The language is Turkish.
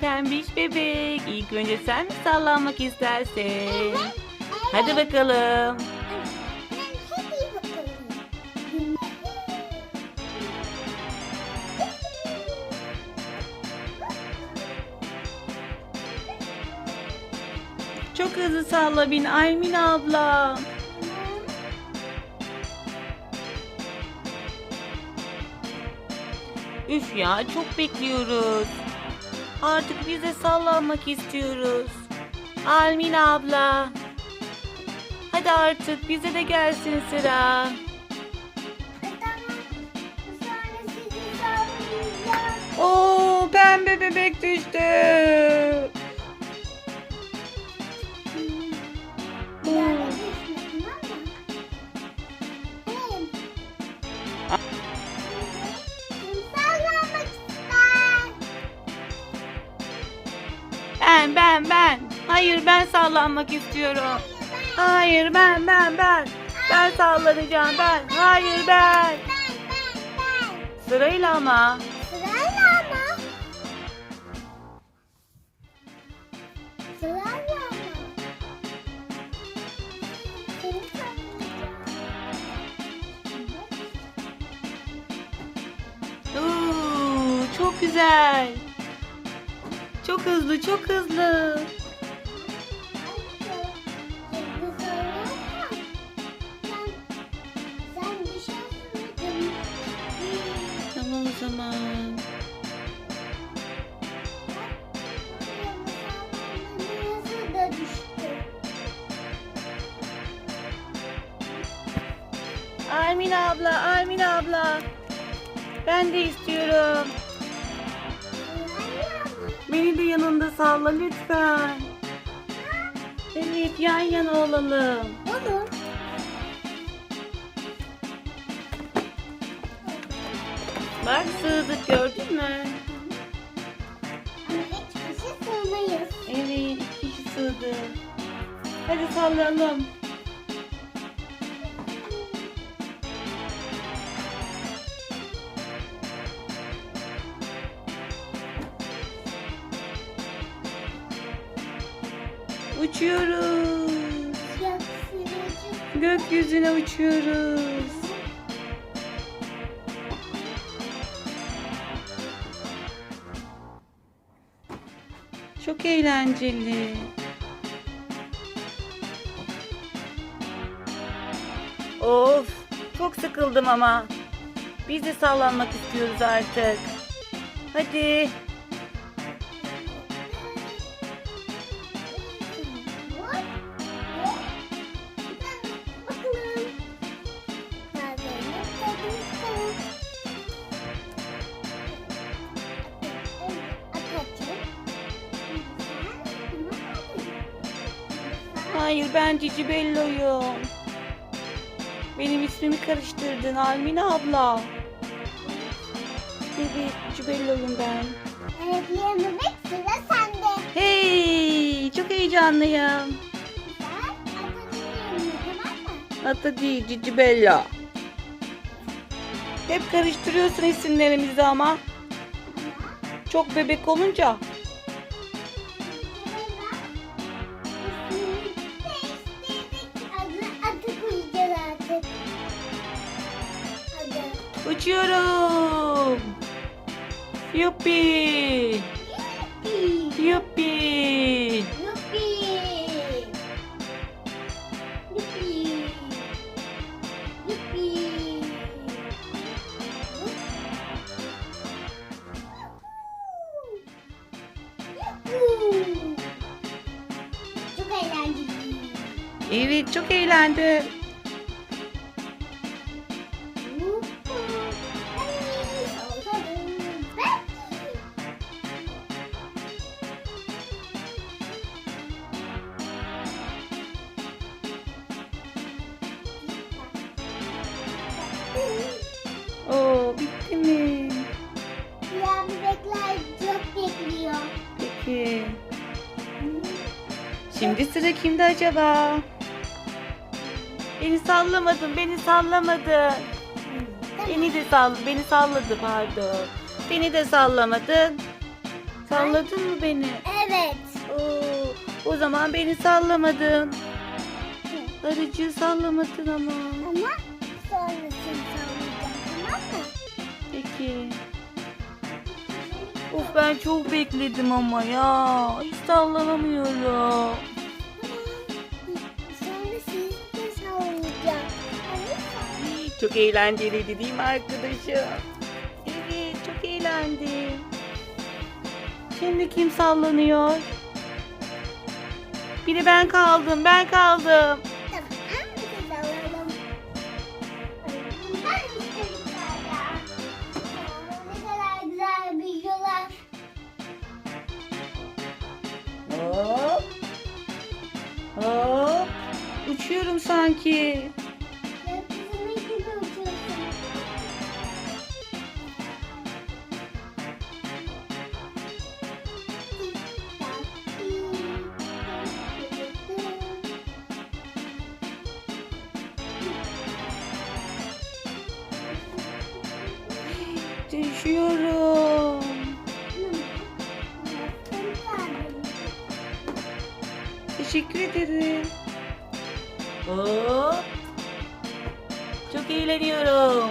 pembiş bebek. İlk önce sen mi sallanmak istersin? Hadi bakalım. Hadi bakalım. Çok hızlı salla bin Aymin abla. Üf ya çok bekliyoruz. Artık biz de sallanmak istiyoruz. Almin abla. Hadi artık bize de gelsin sıra. Oo pembe bebek düştü. Hayır ben sallanmak istiyorum. Hayır ben ben ben. Ben sallanacağım ben. Hayır ben. Ben, ben, ben. Sırayla ama. Sırayla ama. Sırayla ama. Oo, çok güzel. Çok hızlı çok hızlı. Armin abla, Armin abla. Ben de istiyorum. Beni de yanında salla lütfen. Evet yan yana olalım. Olur. Bak sığdık gördün mü? Ama hiç kişi sığmayız. Evet iki kişi sığdı. Hadi sallayalım. Uçuyoruz. Gökyüzüne uçuyoruz. Çok eğlenceli. Of, çok sıkıldım ama. Biz de sallanmak istiyoruz artık. Hadi. Hayır ben Cici Bello'yum. Benim ismimi karıştırdın Almine abla. Evet Cici Bello'yum ben. Evet, diğer bebek sıra sende. Hey çok heyecanlıyım. Adı değil Cici Bella. Hep karıştırıyorsun isimlerimizi ama. Çok bebek olunca. Uçuyorum. Yuppi. Yuppi. Evet çok eğlendim. Oo bitti mi? Diğer bebekler çok bekliyor. Peki. Şimdi sıra kimde acaba? Beni sallamadın, beni sallamadın. Beni de sall, beni salladı pardon. Beni de sallamadın. Salladın mı beni? Evet. Oo, o zaman beni sallamadın. Arıcı sallamadın ama. Ama mı? Peki. Of ben çok bekledim ama ya. Hiç sallanamıyorum. Çok eğlenceliydi değil mi arkadaşım? Evet çok eğlendim. Şimdi kim sallanıyor? Biri ben kaldım ben kaldım. Uçuyorum sanki. Gökyüzüne. Düşüyorum. Teşekkür ederim. Hop. Çok eğleniyorum.